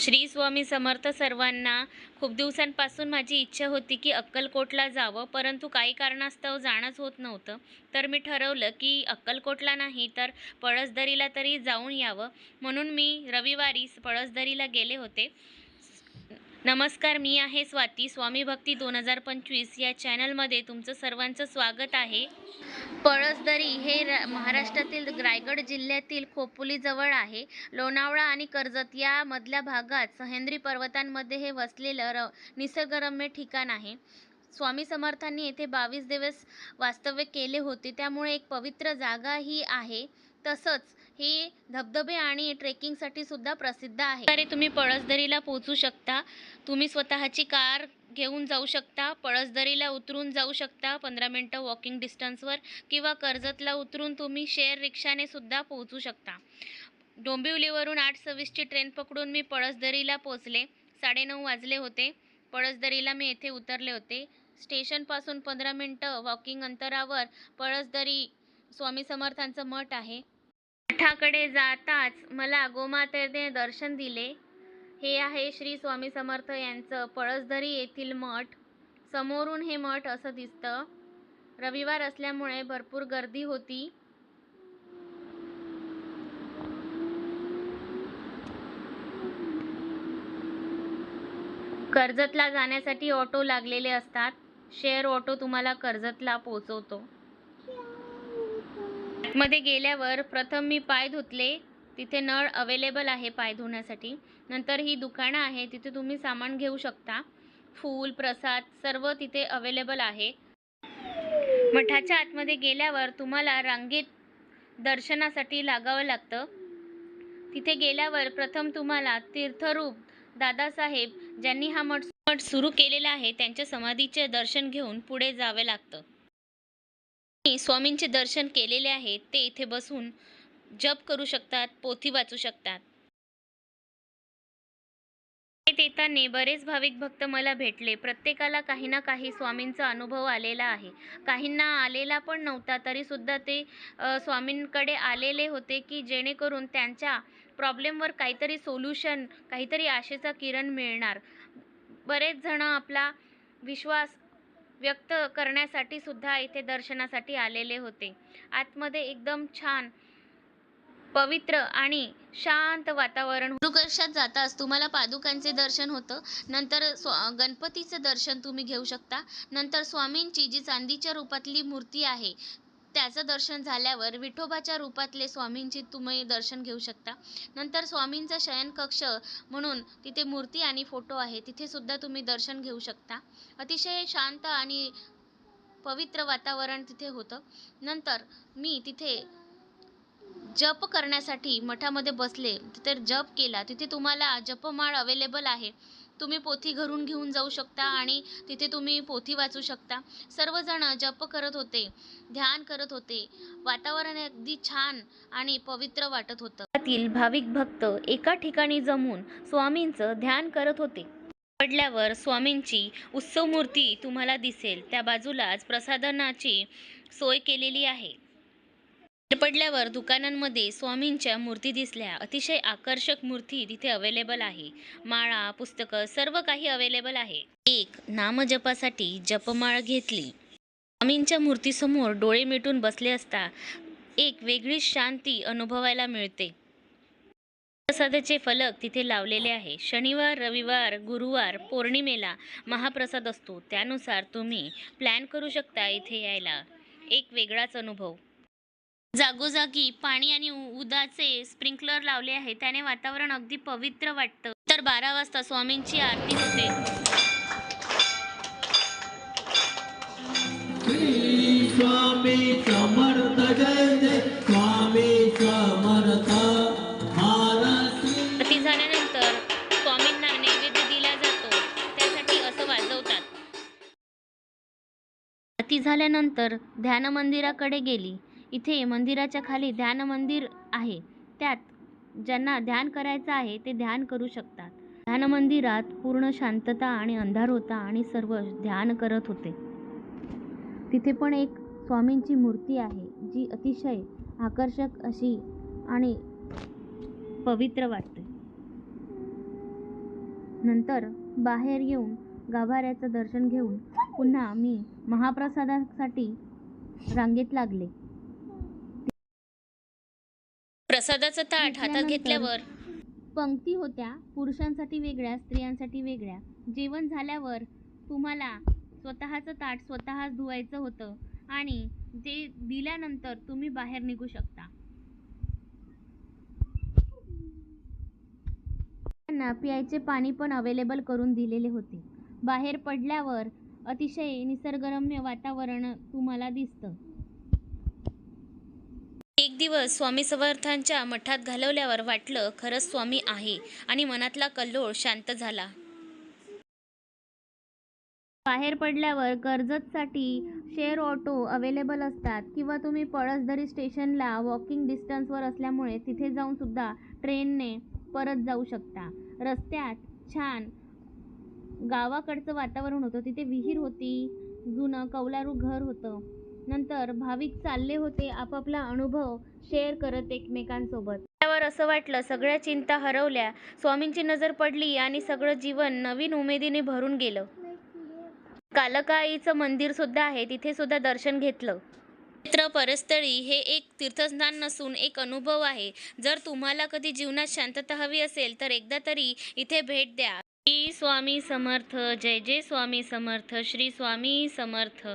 श्री स्वामी समर्थ सर्वांना खूप दिवसांपासून माझी इच्छा होती की अक्कलकोटला जावं परंतु काही कारणास्तव जाणंच होत नव्हतं. तर मी ठरवलं की अक्कलकोटला नाही तर पळसदरीला तरी जाऊन यावं. म्हणून मी रविवारी पळसदरीला गेले होते. नमस्कार मी आहे स्वाती. स्वामी भक्ती दोन हजार पंचवीस या चॅनलमध्ये तुमचं सर्वांचं स्वागत आहे. पळसदरी हे महाराष्ट्रातील रायगड जिल्ह्यातील खोपोलीजवळ आहे. लोणावळा आणि कर्जत या मधल्या भागात सह्याद्री पर्वतांमध्ये हे वसलेलं र निसर्गरम्य ठिकाण आहे. स्वामी समर्थांनी येथे बावीस दिवस वास्तव्य केले होते. त्यामुळे एक पवित्र जागा ही आहे. तसंच ही धबधबे आणि ट्रेकिंगसाठी सुद्धा प्रसिद्ध आहे. अरे तुम्ही पळसदरीला पोहोचू शकता. तुम्ही स्वतःची कार घेऊन जाऊ शकता पळसदरीला उतरून जाऊ शकता पंधरा मिनटं वॉकिंग डिस्टन्सवर किंवा कर्जतला उतरून तुम्ही शेअर रिक्षाने सुद्धा पोहोचू शकता. डोंबिवलीवरून आठ सव्वीसची ट्रेन पकडून मी पळसदरीला पोचले साडेनऊ वाजले होते. पळसदरीला मी येथे उतरले होते. स्टेशनपासून पंधरा मिनटं वॉकिंग अंतरावर पळसदरी स्वामी समर्थांचं मठ आहे. मठाकडे जाताच मला गोमातेने दर्शन दिले. हे आहे श्री स्वामी समर्थ यांचं पळसधरी येथील मठ. समोरून हे मठ असं दिसतं. रविवार असल्यामुळे भरपूर गर्दी होती. कर्जतला जाण्यासाठी ऑटो लागलेले असतात. शेअर ऑटो तुम्हाला कर्जतला पोचवतो मध्ये गेल्यावर प्रथम मी पाय धुतले. तिथे नळ अवेलेबल आहे पाय धुण्यासाठी. नंतर ही दुकानं आहे तिथे तुम्ही सामान घेऊ शकता. फूल प्रसाद सर्व तिथे अवेलेबल आहे. मठाच्या आतमध्ये गेल्यावर तुम्हाला रांगेत दर्शनासाठी लागावं लागतं. तिथे गेल्यावर प्रथम तुम्हाला तीर्थरूप दादासाहेब ज्यांनी हा मठ मठ सुरू केलेला आहे त्यांच्या समाधीचे दर्शन घेऊन पुढे जावे लागतं. मी स्वामींचे दर्शन केलेले आहे ते इथे बसून जप करू शकतात पोथी वाचू शकतात. येताने बरेच भाविक भक्त मला भेटले. प्रत्येकाला काही ना काही स्वामींचा अनुभव आलेला आहे. काहींना आलेला पण नव्हता तरी सुद्धा ते स्वामींकडे आलेले होते की जेणेकरून त्यांच्या प्रॉब्लेमवर काहीतरी सोल्युशन काहीतरी आशेचा किरण मिळणार. बरेच जण आपला विश्वास व्यक्त करण्यासाठी सुद्धा इथे दर्शनासाठी आलेले होते. आतमध्ये एकदम छान पवित्र आणि शांत वातावरण गुरुकर्षात जाताच तुम्हाला पादुकांचे दर्शन होतं. नंतर स्व गणपतीचं दर्शन तुम्ही घेऊ शकता. नंतर स्वामींची जी चांदीच्या रूपातली मूर्ती आहे त्याचं दर्शन झाल्यावर विठोबाच्या रूपातले स्वामींची तुम्ही दर्शन घेऊ शकता. नंतर स्वामींचा शयनकक्ष म्हणून तिथे मूर्ती आणि फोटो आहे. तिथेसुद्धा तुम्ही दर्शन घेऊ शकता. अतिशय शांत आणि पवित्र वातावरण तिथे होतं. नंतर मी तिथे जप करण्यासाठी मठामध्ये बसले. तिथे जप केला. तिथे तुम्हाला जपमाळ अवेलेबल आहे. तुम्ही पोथी घरून घेऊन जाऊ शकता आणि तिथे तुम्ही पोथी वाचू शकता. सर्वजण जप करत होते ध्यान करत होते. वातावरण अगदी छान आणि पवित्र वाटत होतं. भाविक भक्त एका ठिकाणी जमून स्वामींचं ध्यान करत होते. पडल्यावर स्वामींची उत्सव मूर्ती तुम्हाला दिसेल. त्या बाजूलाच प्रसादनाची सोय केलेली आहे. पडल्यावर दुकानांमध्ये स्वामींच्या मूर्ती दिसल्या. अतिशय आकर्षक मूर्ती तिथे अवेलेबल आहे. माळा पुस्तकं सर्व काही अवेलेबल आहे. एक नामजपासाठी जपमाळ घेतली. स्वामींच्या मूर्तीसमोर डोळे मिटून बसले असता एक वेगळी शांती अनुभवायला मिळते. प्रसादाचे फलक तिथे लावलेले आहे. शनिवार रविवार गुरुवार पौर्णिमेला महाप्रसाद असतो. त्यानुसार तुम्ही प्लॅन करू शकता इथे यायला. एक वेगळाच अनुभव. जागोजागी पाणी आणि उदाचे स्प्रिंकलर लावले आहे. त्याने वातावरण अगदी पवित्र वाटतं. तर बारा वाजता स्वामींची आरती होते. झाल्यानंतर स्वामींना नैवेद्य दिला जातो. त्यासाठी असं वाजवतात. आरती झाल्यानंतर ध्यान मंदिराकडे गेली. इथे मंदिराच्या खाली ध्यान मंदिर आहे. त्यात ज्यांना ध्यान करायचं आहे ते ध्यान करू शकतात. ध्यान मंदिरात पूर्ण शांतता आणि अंधार होता आणि सर्व ध्यान करत होते. तिथे पण एक स्वामींची मूर्ती आहे जी अतिशय आकर्षक अशी आणि पवित्र वाटते. नंतर बाहेर येऊन गाभाऱ्याचं दर्शन घेऊन पुन्हा मी महाप्रसादासाठी रांगेत लागले. प्रसादाचं ताट हातात घेतल्यावर. पंक्ती होत्या पुरुषांसाठी वेगळ्या स्त्रियांसाठी वेगळ्या. जेवण झाल्यावर तुम्हाला स्वतःचं ताट स्वतःच धुवायचं होतं आणि ते दिल्यानंतर तुम्ही बाहेर निघू शकता. त्यांना प्यायचे पाणी पण अवेलेबल करून दिलेले होते. बाहेर पडल्यावर अतिशय निसर्गरम्य वातावरण तुम्हाला दिसतं. दिवस स्वामी समर्थांच्या मठात घालवल्यावर वाटलं खरंच स्वामी आहे. आणि मनातला कल्लोळ शांत झाला. बाहेर पडल्यावर कर्जतसाठी शेअर ऑटो अवेलेबल असतात किंवा तुम्ही पळसदरी स्टेशनला वॉकिंग डिस्टन्सवर असल्यामुळे तिथे जाऊन सुद्धा ट्रेनने परत जाऊ शकता. रस्त्यात छान गावाकडचं वातावरण होतं. तिथे विहीर होती जुनं कौलारू घर होतं. नंतर भाविक चालले होते आपापला अनुभव शेअर करत एकमेकांसोबत. त्यावर असं वाटलं सगळ्या चिंता हरवल्या स्वामींची नजर पडली आणि सगळं जीवन नवीन उमेदीने भरून गेलं. कालकाईचं मंदिर सुद्धा आहे तिथे सुद्धा दर्शन घेतलं. क्षेत्र परस्थळी हे एक तीर्थस्थान नसून एक अनुभव आहे. जर तुम्हाला कधी जीवनात शांतता हवी असेल तर एकदा तरी इथे भेट द्या. श्री स्वामी समर्थ जय जय स्वामी समर्थ श्री स्वामी समर्थ.